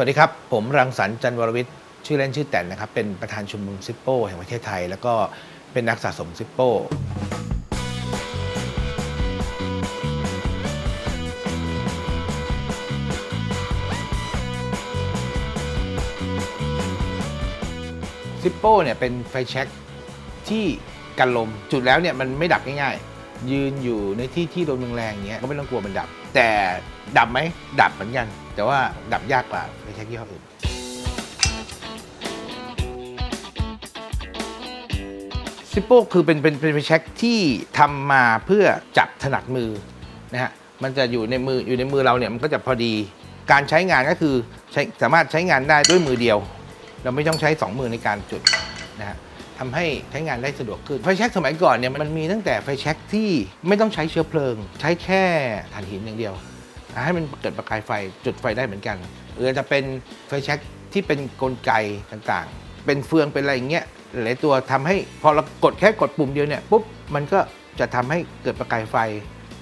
วัสดีครับ ผมรังสรรค์จันทร์วรวิทย์ชื่อเล่นชื่อแต่นนะครับ เป็นประธานชุมนุมซิปโป้แห่งประเทศไทย แล้วก็เป็นนักสะสมซิปโป้ซิปโป้เนี่ยเป็นไฟแช็กที่กันลมจุดแล้วเนี่ยมันไม่ดับง่ายๆ ยืนอยู่ในที่ที่ลมแรงๆอย่างเงี้ยก็ไม่ต้องกลัวมันดับ แต่ดับไหมดับเหมือนกัน แต่ว่าดับยากกว่าไฟแช็กยี่ห้ออื่นซิปโป้คือเป็นเป็นเป็นไฟแช็กที่ทำมาเพื่อจับถนัดมือนะฮะมันจะอยู่ในมืออยู่ในมือเราเนี่ยมันก็จะพอดีการใช้งานก็คือใช้สามารถใช้งานได้ด้วยมือเดียว เราไม่ต้องใช้ 2 มือในการจุดนะฮะทำให้ใช้งานได้สะดวกขึ้นไฟแช็กสมัยก่อนเนี่ยมันมีตั้งแต่ไฟแช็กที่ไม่ต้องใช้เชื้อเพลิง ใช้แค่ถ่านหินอย่างเดียว ให้มันเกิดประกายไฟจุดไฟได้เหมือนกันหรือจะเป็นไฟแช็กที่เป็นกลไกต่างๆ เป็นเฟืองเป็นอะไรอย่างเงี้ยหลายตัวทำให้พอเรากดแค่กดปุ่มเดียวเนี่ยปุ๊บมันก็จะทำให้เกิดประกายไฟ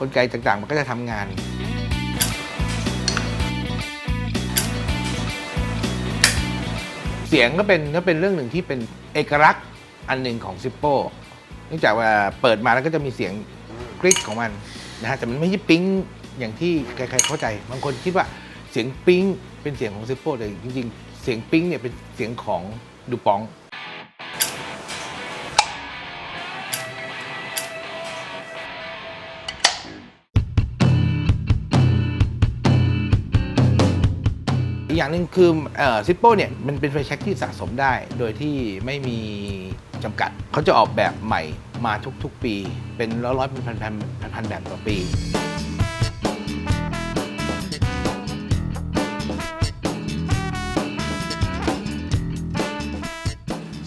กลไกต่างๆ มันก็จะทำงานเสียงก็เป็นก็เป็นเรื่องหนึ่งที่เป็นเอกลักษณ์อันหนึ่งของซิปโป้เนื่องจากว่าเปิดมาแล้วก็จะมีเสียงกริ๊กของมันนะฮะแต่มันไม่ใช่ปิ๊ง อย่างที่ใครๆเข้าใจ บางคนคิดว่าเสียงปิ๊งเป็นเสียงของซิปโป้แต่จริงๆ เสียงปิ๊งเนี่ยเป็นเสียงของดูปอง อีกอย่างหนึ่งคือซิปโป้เนี่ยมันเป็นไฟแช็กที่สะสมได้ โดยที่ไม่มีจำกัด เขาจะออกแบบใหม่มาทุกๆปี เป็นร้อยๆเป็นพันๆพันๆแบบต่อปี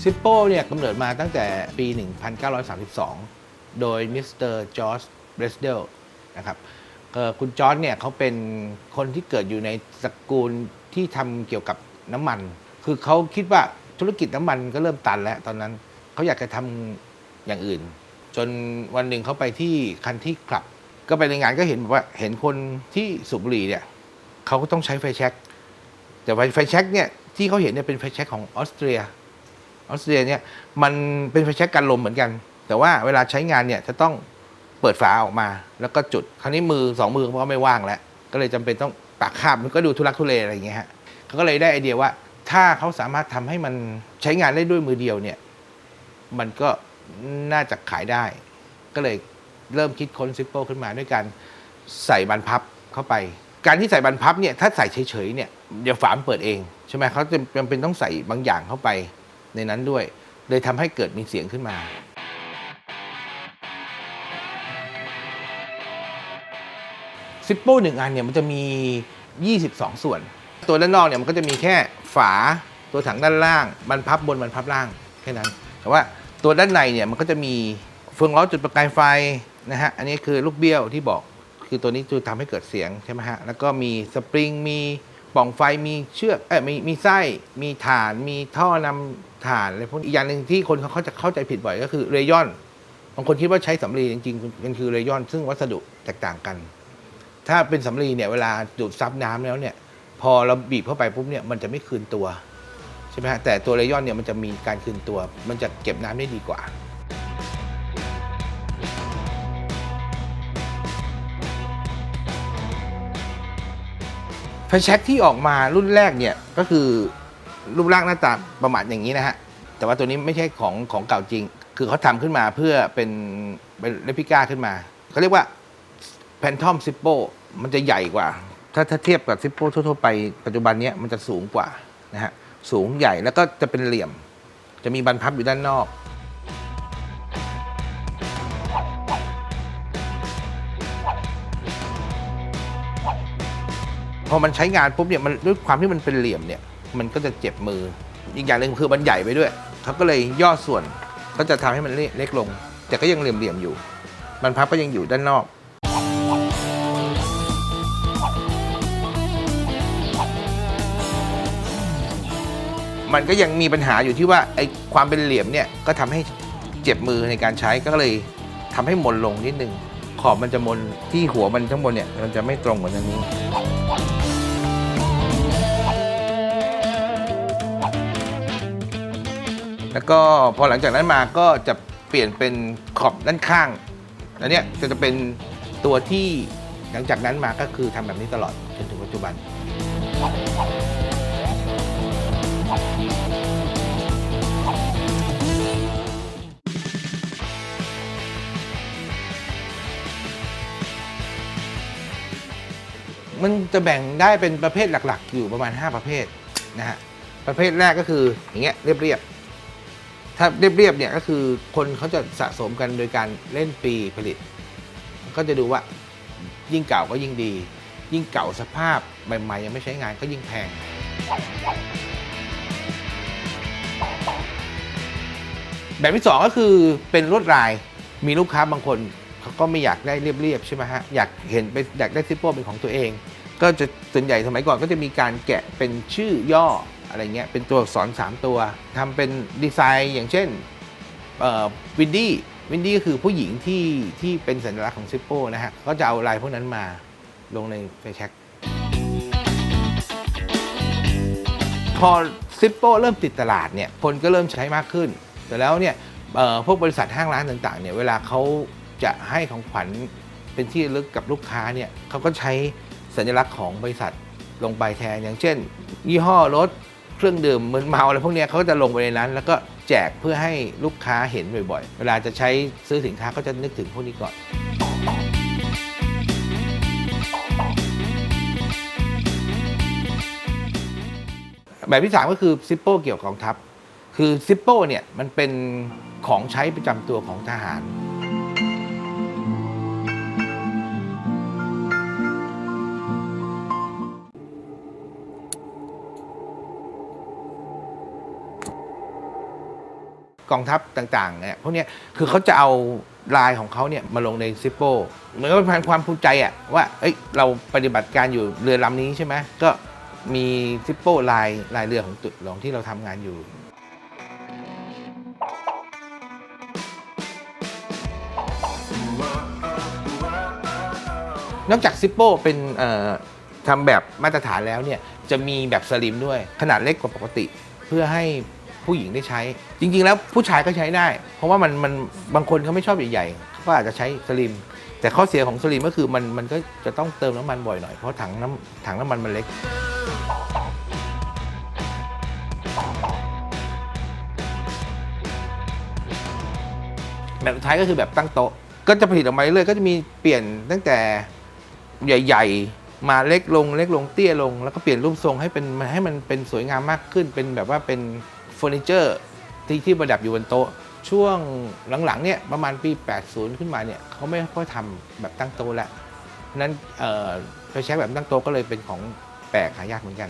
ซิปโป้เนี่ยกำเนิดมาตั้งแต่ปี 1932 โดยมิสเตอร์จอร์จเบรสเดลนะครับเออคุณจอร์จเนี่ยเขาเป็นคนที่เกิดอยู่ในตระกูลที่ทำเกี่ยวกับน้ำมัน คือเขาคิดว่าธุรกิจน้ำมันก็เริ่มตันแล้วตอนนั้นเขาอยากจะทำอย่างอื่น จนวันหนึ่งเขาไปที่คันที่คลับ ก็ไปในงานก็เห็นว่าเห็นคนที่สูบบุหรี่เนี่ยเขาก็ต้องใช้ไฟแช็กแต่ไฟแช็กเนี่ยที่เขาเห็นเนี่ยเป็นไฟแช็กของออสเตรีย ออสเตรเลียเนี่ยมันเป็นไฟแช็กกันลมเหมือนกัน แต่ว่าเวลาใช้งานเนี่ยจะต้องเปิดฝาออกมา แล้วก็จุด คราวนี้มือสองมือเขาไม่ว่างแล้ว ก็เลยจำเป็นต้องปากคาบมันก็ดูทุลักทุเลอะไรอย่างเงี้ยฮะเขาก็เลยได้ไอเดียว่า ถ้าเขาสามารถทำให้มันใช้งานได้ด้วยมือเดียวเนี่ย มันก็น่าจะขายได้ ก็เลยเริ่มคิดค้นซิปโป้ขึ้นมาด้วยการใส่บานพับเข้าไป การที่ใส่บานพับเนี่ยถ้าใส่เฉยๆเนี่ยเดี๋ยวฝามเปิดเองใช่ไหมเขาจะจำเป็นต้องใส่บางอย่างเข้าไป ในนั้นด้วย เลยทำให้เกิดมีเสียงขึ้นมา ซิปโป้หนึ่งอันเนี่ยมันจะมี 22 ส่วน ตัวด้านนอกเนี่ยมันก็จะมีแค่ฝาตัวถังด้านล่างบรรพับบนบรรพับล่างแค่นั้น แต่ว่าตัวด้านในเนี่ยมันก็จะมีเฟืองล้อจุดประกายไฟนะฮะ อันนี้คือลูกเบี้ยวที่บอก คือตัวนี้จะทำให้เกิดเสียงใช่ไหมฮะ แล้วก็มีสปริง มีปล่องไฟ มีเชือก เออมีมีไส้ มีฐาน มีท่อนำ ฐานอะไรพวกนี้อีกอย่างหนึ่งที่คนเขาจะเข้าใจผิดบ่อยก็คือเรยอนบางคนคิดว่าใช้สำลีจริงๆมันคือเรยอน ซึ่งวัสดุแตกต่างกัน ถ้าเป็นสำลีเนี่ยเวลาดูดซับน้ำแล้วเนี่ย พอเราบีบเข้าไปปุ๊บเนี่ยมันจะไม่คืนตัวใช่ไหมฮะแต่ตัวเรยอนเนี่ยมันจะมีการคืนตัว มันจะเก็บน้ำได้ดีกว่าไฟแช็กที่ออกมารุ่นแรกเนี่ยก็คือ รูปร่างหน้าตาประมาณอย่างนี้นะฮะ แต่ว่าตัวนี้ไม่ใช่ของของเก่าจริง คือเขาทำขึ้นมาเพื่อเป็นเป็นเรพิก้าขึ้นมา เขาเรียกว่าแพนทอมซิปโปมันจะใหญ่กว่า ถ้าถ้าเทียบกับซิปโปทั่วๆไปปัจจุบันเนี้ยมันจะสูงกว่านะฮะ สูงใหญ่แล้วก็จะเป็นเหลี่ยม จะมีบรรพับอยู่ด้านนอก พอมันใช้งานปุ๊บเนี่ยมันด้วยความที่มันเป็นเหลี่ยมเนี่ย มันก็จะเจ็บมือ อีกอย่างหนึ่งคือมันใหญ่ไปด้วยเขาก็เลยย่อส่วนก็จะทำให้มันเล็กลง แต่ก็ยังเหลี่ยมๆอยู่บรรพับก็ยังอยู่ด้านนอกมันก็ยังมีปัญหาอยู่ที่ว่าไอ้ความเป็นเหลี่ยมเนี่ยก็ทำให้เจ็บมือในการใช้ก็เลยทำให้มนลงนิดนึง ขอบมันจะมนที่หัวมันทั้งบนเนี่ยมันจะไม่ตรงเหมือนอันนี้ แล้วก็พอหลังจากนั้นมาก็จะเปลี่ยนเป็นขอบด้านข้างแล้วเนี่ยจะจะเป็นตัวที่หลังจากนั้นมาก็คือทำแบบนี้ตลอดจนถึงปัจจุบัน มันจะแบ่งได้เป็นประเภทหลักๆ อยู่ประมาณ 5 ประเภทนะฮะประเภทแรกก็คืออย่างเงี้ยเรียบๆ ถ้าเรียบๆเนี่ยก็คือคนเขาจะสะสมกันโดยการเล่นปีผลิต ก็จะดูว่ายิ่งเก่าก็ยิ่งดี ยิ่งเก่าสภาพใหม่ๆยังไม่ใช้งานก็ยิ่งแพง แบบที่สองก็คือเป็นลวดลายมีลูกค้าบางคนเขาก็ไม่อยากได้เรียบๆใช่ไหมฮะอยากเห็นเป็นอยากได้ซิปโป้เป็นของตัวเอง ก็จะส่วนใหญ่สมัยก่อนก็จะมีการแกะเป็นชื่อย่อ อะไรเงี้ยเป็นตัวอักษร 3 ตัวทำเป็นดีไซน์อย่างเช่นวินดี้วินดี้ก็คือผู้หญิงที่ที่เป็นสัญลักษณ์ของซิปโป้นะฮะก็จะเอาลายพวกนั้นมาลงในไฟแช็กพอซิปโป้เริ่มติดตลาดเนี่ยคนก็เริ่มใช้มากขึ้น แต่แล้วเนี่ยพวกบริษัทห้างร้านต่างๆเนี่ยเวลาเขาจะให้ของขวัญเป็นที่ลึกกับลูกค้าเนี่ยเขาก็ใช้สัญลักษณ์ของบริษัทลงไปแทนอย่างเช่น ยี่ห้อรถ เครื่องดื่มมึนเมาอะไรพวกนี้เขาก็จะลงไปในนั้น แล้วก็แจกเพื่อให้ลูกค้าเห็นบ่อยๆ เวลาจะใช้ซื้อสินค้าก็จะนึกถึงพวกนี้ก่อนแบบที่สามก็คือซิปโป้เกี่ยวกับกองทัพ คือซิปโป้เนี่ยมันเป็นของใช้ประจำตัวของทหาร กองทัพต่างๆเนี่ยพวกเนี้ยคือเขาจะเอาลายของเขาเนี่ยมาลงในซิปโป้เหมือนกับเป็นความภูมิใจอะว่าเอ้ยเราปฏิบัติการอยู่เรือลำนี้ใช่ไหมก็มีซิปโป้ลายลายเรือของตุดของที่เราทำงานอยู่นอกจากซิปโป้เป็นทำแบบมาตรฐานแล้วเนี่ยจะมีแบบสลิมด้วยขนาดเล็กกว่าปกติ เพื่อให้ ผู้หญิงได้ใช้ จริง ๆ แล้วผู้ชายก็ใช้ได้ เพราะว่ามันมันบางคนเขาไม่ชอบใหญ่ๆเขาก็อาจจะใช้สลิม แต่ข้อเสียของสลิมก็คือมันมันก็จะต้องเติมน้ำมันบ่อยหน่อยเพราะถังน้ำถังน้ำมันมันเล็ก แบบสุดท้ายก็คือแบบตั้งโต๊ะ ก็จะผลิตออกมาเรื่อยๆก็จะมีเปลี่ยนตั้งแต่ใหญ่ ๆ มาเล็กลงเล็กลงเตี้ยลง แล้วก็เปลี่ยนรูปทรงให้เป็นให้มันเป็นสวยงามมากขึ้นเป็นแบบว่าเป็น เฟอร์นิเจอร์ที่ที่ประดับอยู่บนโต๊ะ ช่วงหลังๆเนี่ยประมาณปี 80 ขึ้นมาเนี่ยเขาไม่ค่อยทำแบบตั้งโต๊ะแล้วเพราะนั้นเออไฟแช็กแบบตั้งโต๊ะก็เลยเป็นของแปลกหายากเหมือนกัน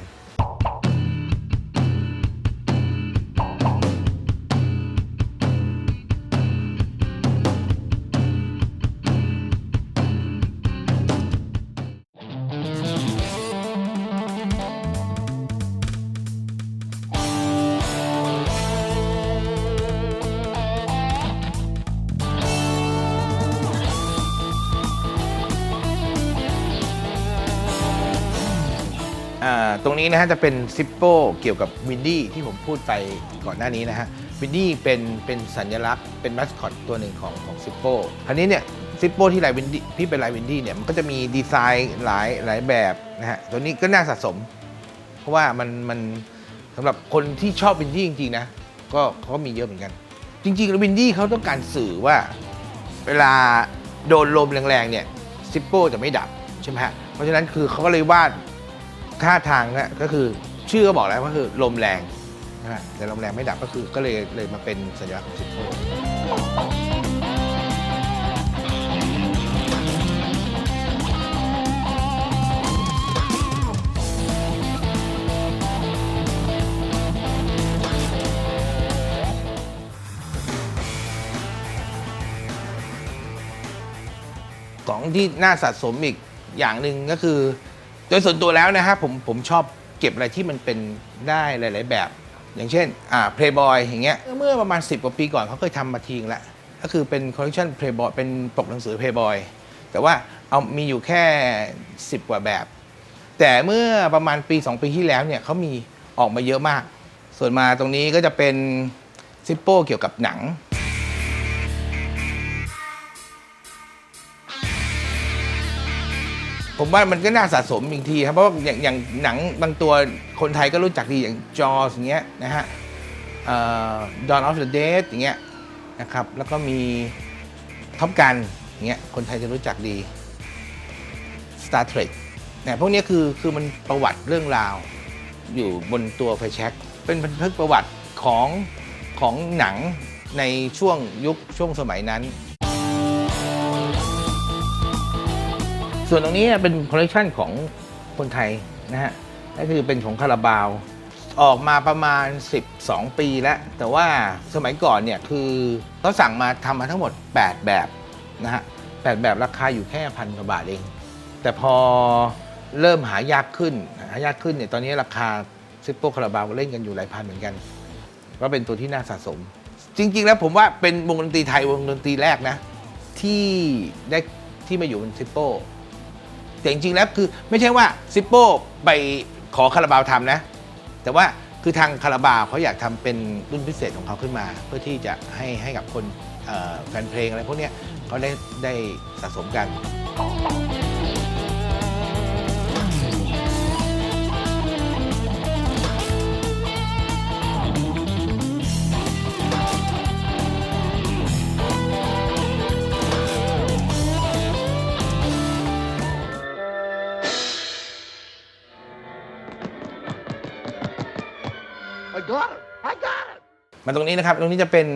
ตรงนี้นะฮะจะเป็นซิปโป้เกี่ยวกับวินดี้ที่ผมพูดไปก่อนหน้านี้นะฮะวินดี้เป็นเป็นสัญลักษณ์เป็นมัสคอตตัวหนึ่งของของซิปโป้คราวนี้เนี่ยซิปโป้ที่ลายวินดี้ที่เป็นลายวินดี้เนี่ยมันก็จะมีดีไซน์หลายหลายแบบนะฮะตัวนี้ก็น่าสะสม เพราะว่ามันมันสำหรับคนที่ชอบวินดี้จริงๆนะก็เขาก็มีเยอะเหมือนกัน จริงๆแล้ววินดี้เขาต้องการสื่อว่าเวลาโดนลมแรงๆเนี่ยซิปโป้จะไม่ดับใช่ไหมฮะเพราะฉะนั้นคือเขาก็เลยวาด ท่าทางนะก็คือชื่อก็บอกแล้วว่าคือลมแรงนะฮะแต่ลมแรงไม่ดับก็คือก็เลยเลยมาเป็นสัญลักษณ์ของซิปโป้ของที่น่าสะสมอีกอย่างหนึ่งก็คือ โดยส่วนตัวแล้วนะฮะผมผมชอบเก็บอะไรที่มันเป็นได้หลาย ๆ แบบ อย่างเช่นอ่า Playboy อย่างเงี้ยเมื่อประมาณ 10 กว่าปีก่อนเขาเคยทำมาทีนึงล้วก็คือเป็นคอลเลคชัน Playboy เป็นปกหนังสือ Playboy แต่ว่าเอามีอยู่แค่ 10 กว่าแบบ แต่เมื่อประมาณปี 2 ปีที่แล้วเนี่ยเขามีออกมาเยอะมาก ส่วนมาตรงนี้ก็จะเป็นซิปโป้เกี่ยวกับหนัง ผมว่ามันก็น่าสะสมอีกทีครับ เพราะว่าอย่างอย่างหนังบางตัวคนไทยก็รู้จักดีอย่างจอสอย่างเงี้ยนะฮะดอนออฟเดอะเดทอย่างเงี้ยนะครับ แล้วก็มีท็อปกันอย่างเงี้ยคนไทยจะรู้จักดี Star Trek เนี่ยพวกนี้คือคือมันประวัติเรื่องราว อยู่บนตัวไฟแช็กเป็นบันทึกประวัติของของหนังในช่วงยุคช่วงสมัยนั้น ส่วนตรงนี้เป็นคอลเลกชันของคนไทยนะฮะก็คือเป็นของคาราบาว ออกมาประมาณ 12 ปีแล้ว แต่ว่าสมัยก่อนเนี่ยคือเขาสั่งมาทำมาทั้งหมด 8 แบบนะฮะ8แบบราคาอยู่แค่พันกว่าบาทเอง แต่พอเริ่มหายากขึ้น หายากขึ้นเนี่ยตอนนี้ราคาซิปโปคาราบาวเล่นกันอยู่หลายพันเหมือนกัน ก็เป็นตัวที่น่าสะสม จริง ๆ แล้วผมว่าเป็นวงดนตรีไทยวงดนตรีแรกนะ ที่ได้ที่มาอยู่บนซิปโป แต่จริงๆแล้วคือไม่ใช่ว่าซิปโป้ไปขอคาราบาวทำนะ แต่ว่าคือทางคาราบาวเขาอยากทำเป็นรุ่นพิเศษของเขาขึ้นมา เพื่อที่จะให้ให้กับคนแฟนเพลงอะไรพวกเนี้ยเขาได้ได้สะสมกัน I got it. I got it. มาตรงนี้นะครับ ตรงนี้จะเป็น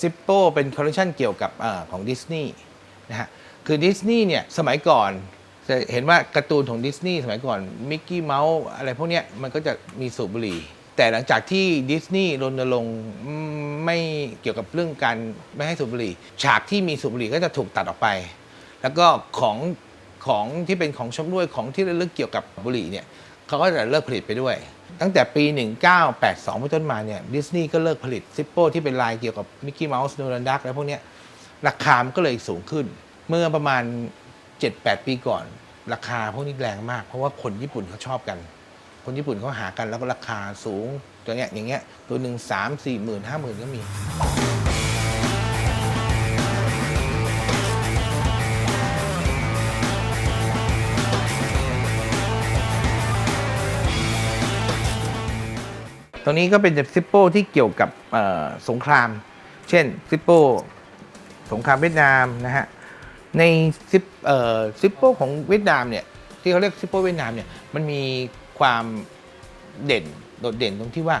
ซิปโปเป็นคอลเลคชันเกี่ยวกับอของดิสนีย์นะฮะ คือดิสนีย์เนี่ย สมัยก่อนจะเห็นว่าการ์ตูนของดิสนีย์สมัยก่อนมิกกี้เมาส์อะไรพวกเนี้ยมันก็จะมีสูบบุหรี่ แต่หลังจากที่ดิสนีย์รณรงค์ไม่เกี่ยวกับเรื่องการไม่ให้สูบบุหรี่ ฉากที่มีสูบบุหรี่ก็จะถูกตัดออกไป แล้วก็ของของที่เป็นของชำร่วยของที่ระลึกเกี่ยวกับบุหรี่เนี่ย เขาก็จะเลิกผลิตไปด้วย ตั้งแต่ปี 1982เป็นต้นมาเนี่ยดิสนีย์ก็เลิกผลิตซิปโป้ที่เป็นลายเกี่ยวกับมิกกี้เมาส์โดนัลดักอะพวกนี้ราคามันก็เลยสูงขึ้น เมื่อประมาณ 7-8 ปีก่อน ราคาพวกนี้แรงมาก เพราะว่าคนญี่ปุ่นเขาชอบกัน คนญี่ปุ่นเขาหากันแล้วก็ราคาสูงตัวเนี้ยอย่างเงี้ยตัวหนึ่งสามสี่หมื่นห้าหมื่นก็มี ตรงนี้ก็เป็นซิปโป้ที่เกี่ยวกับสงคราม เช่นซิปโป้สงครามเวียดนามนะฮะ ในซิปซิปโป้ของเวียดนามเนี่ยที่เขาเรียกซิปโป้เวียดนามเนี่ยมันมีความเด่นโดดเด่นตรงที่ว่า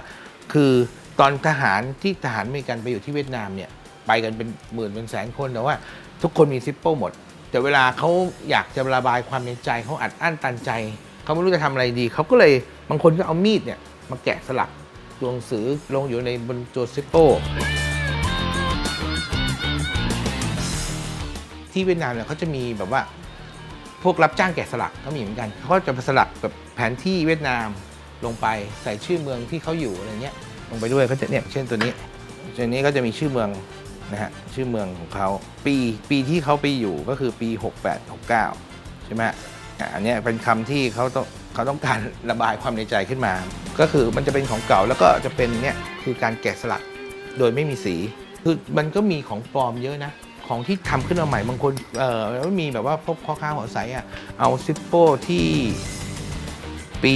คือตอนทหารที่ทหารเมริกันไปอยู่ที่เวียดนามเนี่ยไปกันเป็นหมื่นเป็นแสนคนแต่ว่า ทุกคนมีซิปโป้หมด แต่เวลาเขาอยากจะระบายความในใจเขาอัดอั้นตันใจเขาไม่รู้จะทำอะไรดีเขาก็เลยบางคนก็เอามีดเนี่ยมาแกะสลัก ตัวหนังสือลงอยู่ในบนตัวซิปโป้ที่เวียดนามเนี่ยเขาจะมีแบบว่าพวกรับจ้างแกะสลักก็มีเหมือนกันเขาก็จะสลักแบบแผนที่เวียดนามลงไปใส่ชื่อเมืองที่เขาอยู่อะไรเงี้ยลงไปด้วยก็จะเนี่ยเช่นตัวนี้ตัวนี้ก็จะมีชื่อเมืองนะฮะชื่อเมืองของเขาปีปีที่เขาไปอยู่ก็คือปี 68 69 ใช่ไหม อันนี้เป็นคำที่เขาต้องเขาต้องการระบายความในใจขึ้นมา ก็คือมันจะเป็นของเก่าแล้วก็จะเป็นเนี่ยคือการแกะสลักโดยไม่มีสี คือมันก็มีของปลอมเยอะนะ ของที่ทำขึ้นมาใหม่บางคนเอ่อแล้วมีแบบว่าพวกพ่อค้าหัวใสอะเอาซิปโป้ที่ปี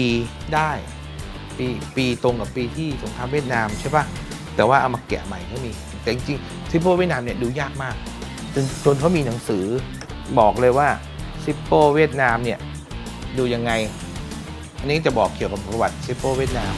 ได้ ปีปีตรงกับปีที่สงครามเวียดนามใช่ปะแต่ว่าเอามาแกะใหม่ก็มี แต่จริงๆซิปโป้เวียดนามเนี่ยดูยากมากจนจนเขามีหนังสือบอกเลยว่า ซิปโปเวียดนามเนี่ยดูยังไง อันนี้จะบอกเกี่ยวกับประวัติซิปโปเวียดนาม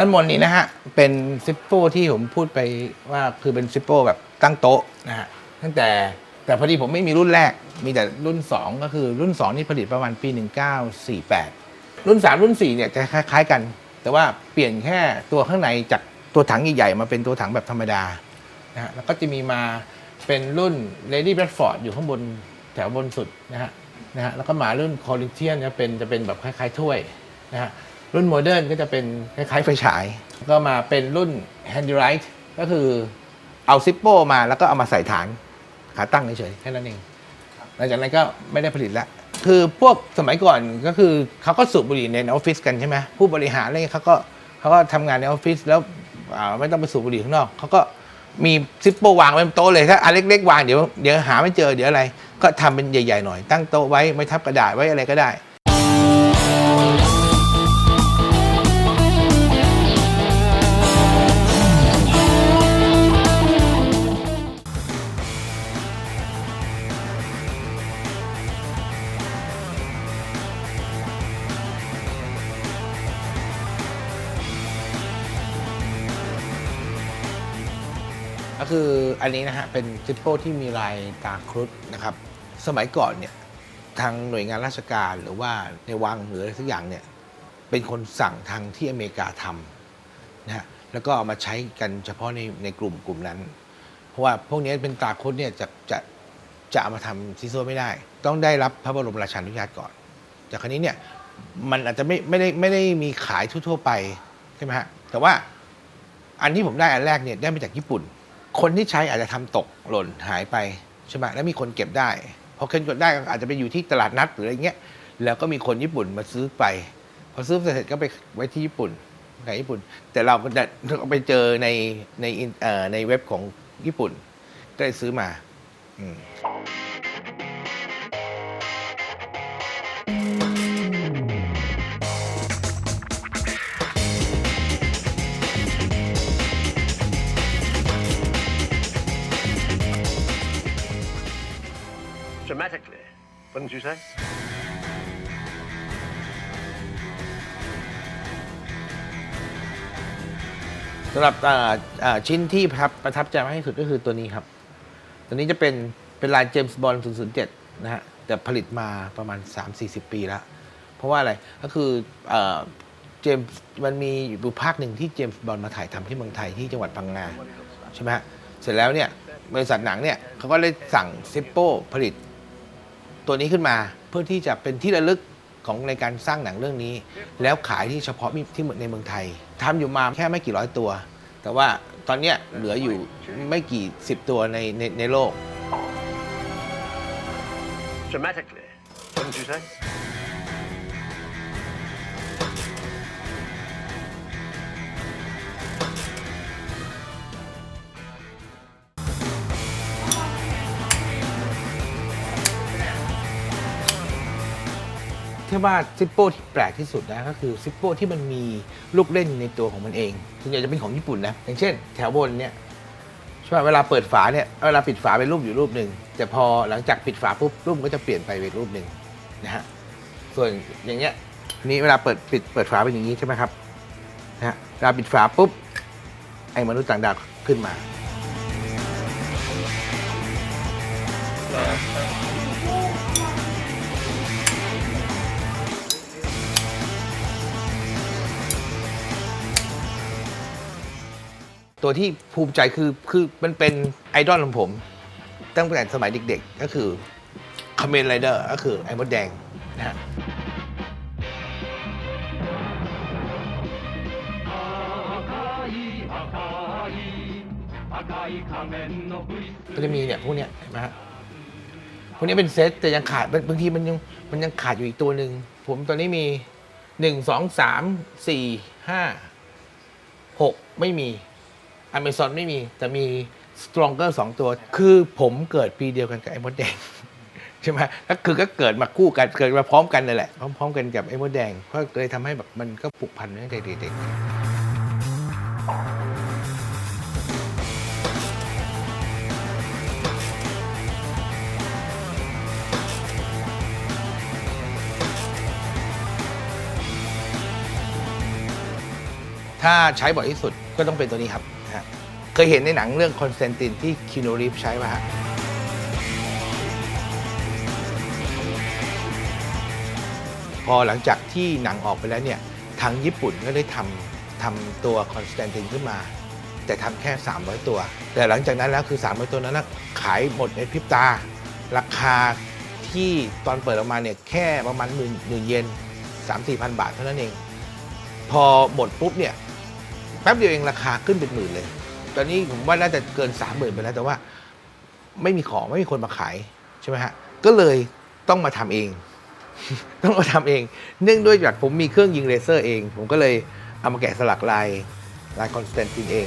ด้านบนนี้นะฮะ เป็นซิปโป้ที่ผมพูดไปว่าคือเป็นซิปโป้แบบตั้งโต๊ะนะฮะตั้งแต่ แต่พอดีผมไม่มีรุ่นแรก มีแต่รุ่น 2 ก็คือรุ่น 2 นี่ผลิตประมาณปี 1948 รุ่น 3 รุ่น 4 เนี่ยจะคล้าย ๆ กัน แต่ว่าเปลี่ยนแค่ตัวข้างในจากตัวถังใหญ่ๆมาเป็นตัวถังแบบธรรมดานะฮะแล้วก็จะมีมาเป็นรุ่น Lady Bradford อยู่ข้างบนแถวบนสุดนะฮะนะฮะแล้วก็มารุ่น Corinthian จะเป็นจะเป็นแบบคล้ายๆถ้วยนะฮะรุ่นโมเดิร์นก็จะเป็นคล้ายๆไฟฉาย ก็มาเป็นรุ่น Handy Light ก็คือเอาซิปโปมาแล้วก็เอามาใส่ฐาน ขาตั้งเฉยๆแค่นั้นเองหลังจากนั้นก็ไม่ได้ผลิตแล้วคือพวกสมัยก่อนก็คือเขาก็สูบบุหรี่ในออฟฟิศกันใช่ไหมผู้บริหารอะไรเงี้ยเขาก็เขาก็ทำงานในออฟฟิศแล้วอ่าไม่ต้องไปสูบบุหรี่ข้างนอกเขาก็มีซิปโป้วางไว้บนโต๊ะเลยถ้าอันเล็กๆวางเดี๋ยวเดี๋ยวหาไม่เจอเดี๋ยวอะไร ก็ทำเป็นใหญ่ๆหน่อย ตั้งโต๊ะไว้ไม่ทับกระดาษไว้อะไรก็ได้ ก็คืออันนี้นะฮะเป็นซิปโป้ที่มีลายตาครุฑนะครับ สมัยก่อนเนี่ยทางหน่วยงานราชการหรือว่าในวังหรืออะไรสักอย่างเนี่ยเป็นคนสั่งทางที่อเมริกาทำนะฮะแล้วก็เอามาใช้กันเฉพาะในในกลุ่มกลุ่มนั้น เพราะว่าพวกนี้เป็นตาครุฑเนี่ยจะจะจะเอามาทำซีโซไม่ได้ ต้องได้รับพระบรมราชานุญาตก่อน จากครั้นี้เนี่ยมันอาจจะไม่ไม่ได้ไม่ได้มีขายทั่วๆไปใช่ไหมฮะแต่ว่าอันที่ผมได้อันแรกเนี่ยได้มาจากญี่ปุ่น คนที่ใช้อาจจะทำตกหล่นหายไปใช่ไหมแล้วมีคนเก็บได้พอคนเก็บได้อาจจะไปอยู่ที่ตลาดนัดหรืออะไรเงี้ยแล้วก็มีคนญี่ปุ่นมาซื้อไป พอซื้อเสร็จก็ไปไว้ที่ญี่ปุ่นขายญี่ปุ่น แต่เราก็จะไปเจอในในในเว็บของญี่ปุ่น ก็เลยซื้อมาอืม สำหรับชิ้นที่ประทับประทับใจมากที่สุดก็คือตัวนี้ครับ ตัวนี้จะเป็นเป็นลายเจมส์บอล007 นะฮะ แต่ผลิตมาประมาณ 3-40 ปีแล้ว เพราะว่าอะไร ก็คือเอ่อเจมส์มันมีอยู่ภาคหนึ่งที่เจมส์บอลมาถ่ายทำที่เมืองไทยที่จังหวัดพังงาใช่ไหมฮะ เสร็จแล้วเนี่ย บริษัทหนังเนี่ยเขาก็เลยสั่งซิปโป้ผลิต ตัวนี้ขึ้นมาเพื่อที่จะเป็นที่ระลึกของในการสร้างหนังเรื่องนี้ แล้วขายที่เฉพาะที่ในเมืองไทยทำอยู่มาแค่ไม่กี่ร้อยตัว แต่ว่าตอนนี้เหลืออยู่ไม่กี่สิบตัวในในในโลก Dramatically. Wouldn't you say? ที่ว่าซิปโป้ที่แปลกที่สุดนะก็คือซิปโป้ที่มันมีลูกเล่นในตัวของมันเองส่วนใหญ่จะเป็นของญี่ปุ่นนะอย่างเช่น แถวบนเนี่ยใช่ไหมเวลาเปิดฝาเนี่ยเวลาปิดฝาเป็นรูปอยู่รูปหนึ่งแต่พอหลังจากปิดฝาปุ๊บรูปก็จะเปลี่ยนไปเป็นรูปหนึ่งนะฮะส่วนอย่างเงี้ยนี่เวลาเปิดปิดเปิดฝาเป็นอย่างนี้ใช่ไหมครับนะฮะเวลาปิดฝาปุ๊บไอ้มนุษย์ต่างดาวขึ้นมา ตัวที่ภูมิใจคือคือมันเป็นไอดอลของผม ตั้งแต่สมัยเด็กๆ ก็คือค m เมนไรเดอร์ก็คือไอ้มดแดงนะฮะก็จะมีเนี่ยพวกเนี้ยเห็นไหมฮะพวกนี้เป็นเซตแต่ยังขาดบางบางทีมันยังมันยังขาดอยู่อีกตัวหนึ่งผมตอนนี้มีหนึ่งสองสามสี่ห้าหกไม่มี Amazon ไม่มีแต่มี Stronger สองตัว คือผมเกิดปีเดียวกันกับไอ้มดแดง ใช่ไหมก็คือก็เกิดมาคู่กันเกิดมาพร้อมกันนั่นแหละ พร้อมๆกันกับไอ้มดแดงก็เลยทำให้แบบมันก็ผูกพันตั้งแต่เด็กๆถ้าใช้บ่อยที่สุดก็ต้องเป็นตัวนี้ครับ เคยเห็นในหนังเรื่องคอนสแตนตินที่คิโนรีฟใช้ป่ะฮะพอหลังจากที่หนังออกไปแล้วเนี่ยทางญี่ปุ่นก็ได้ทำทำตัวคอนสแตนตินขึ้นมา แต่ทำแค่ 300 ตัว แต่หลังจากนั้นแล้วคือ 300 ตัวนั้นนะขายหมดในพริบตา ราคาที่ตอนเปิดออกมาเนี่ยแค่ประมาณหมื่นหมื่นเยน3 4พันบาทเท่านั้นเอง พอหมดปุ๊บเนี่ยแป๊บเดียวเองราคาขึ้นเป็นหมื่นเลย ตอนนี้ผมว่าน่าจะเกินสามหมื่นไปแล้วแต่ว่าไม่มีของไม่มีคนมาขายใช่ไหมฮะก็เลยต้องมาทำเอง ต้องมาทำเอง เนื่องด้วยจากผมมีเครื่องยิงเลเซอร์เอง ผมก็เลยเอามาแกะสลักลายลายคอนสแตนตินเอง